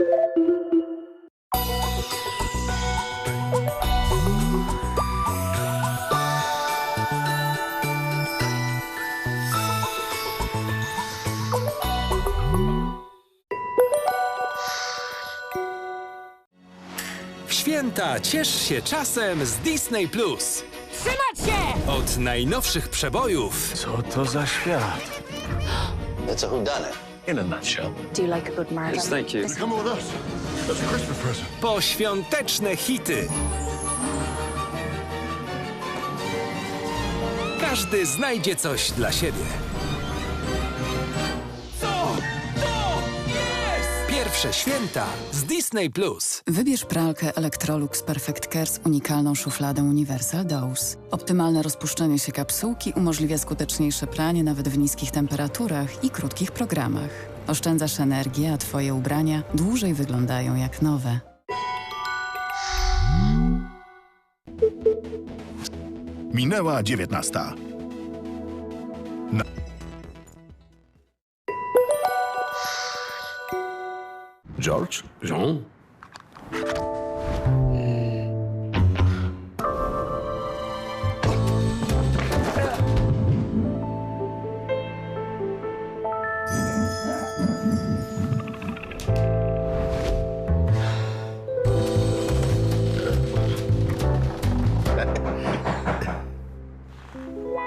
W święta ciesz się czasem z Disney Plus. Trzymać się! Od najnowszych przebojów Co to za świat? It's a whodunit. In a nutshell. Do you like a good murder? thank you. Come with us. That's a Christmas present. po świąteczne hity. Każdy znajdzie coś dla siebie. Pierwsze święta z Disney Plus. Wybierz pralkę Electrolux Perfect Care z unikalną szufladą Universal Dose. Optymalne rozpuszczenie się kapsułki umożliwia skuteczniejsze pranie nawet w niskich temperaturach i krótkich programach. Oszczędzasz energię, a Twoje ubrania dłużej wyglądają jak nowe. Minęła dziewiętnasta. George? Jean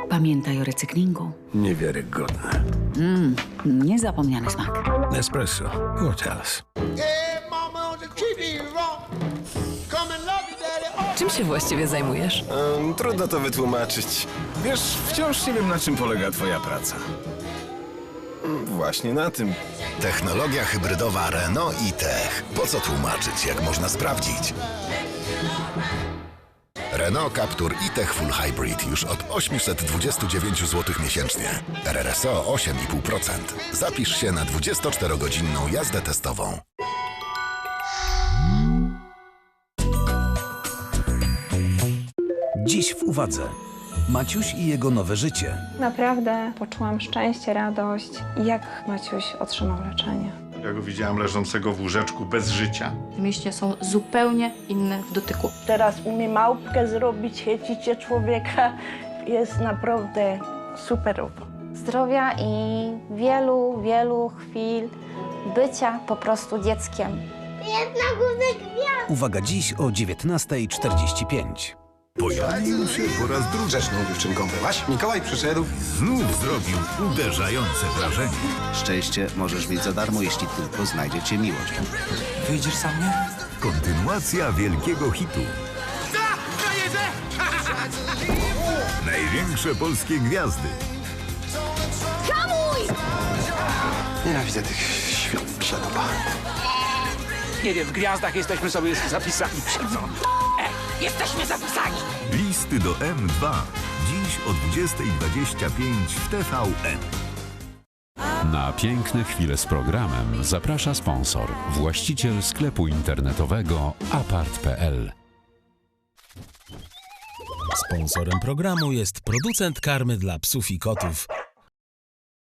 Pamiętaj o recyklingu. Niewiarygodne. Niezapomniany smak. Espresso. Go tell Czym się właściwie zajmujesz? Trudno to wytłumaczyć. Wiesz, wciąż nie wiem, na czym polega twoja praca. Właśnie na tym. Technologia hybrydowa Renault i Tech. Po co tłumaczyć, jak można sprawdzić? Renault Captur e-Tech Full Hybrid już od 829 zł miesięcznie. RRSO 8,5%. Zapisz się na 24-godzinną jazdę testową. Dziś w uwadze. Maciuś i jego nowe życie. Naprawdę poczułam szczęście, radość, jak Maciuś otrzymał leczenie. Ja go widziałam leżącego w łóżeczku bez życia. Mięśnie są zupełnie inne w dotyku. Teraz umie małpkę zrobić, chycicie człowieka. Jest naprawdę super. Zdrowia i wielu, wielu chwil bycia po prostu dzieckiem. Uwaga dziś o 19.45. Pojawił się po raz drugi. Grzeszną dziewczynką byłaś? Mikołaj przyszedł. Znów zrobił uderzające wrażenie. Szczęście możesz mieć za darmo, jeśli tylko znajdziecie miłość. Wyjdziesz za mnie? Kontynuacja wielkiego hitu. Największe polskie gwiazdy. Nienawidzę tych świąt przelopa. Nie wiem, w gwiazdach jesteśmy sobie zapisani. Jesteśmy zapisani! Listy do M2. Dziś o 20.25 w TVN. Na piękne chwile z programem zaprasza sponsor, właściciel sklepu internetowego apart.pl. Sponsorem programu jest producent karmy dla psów i kotów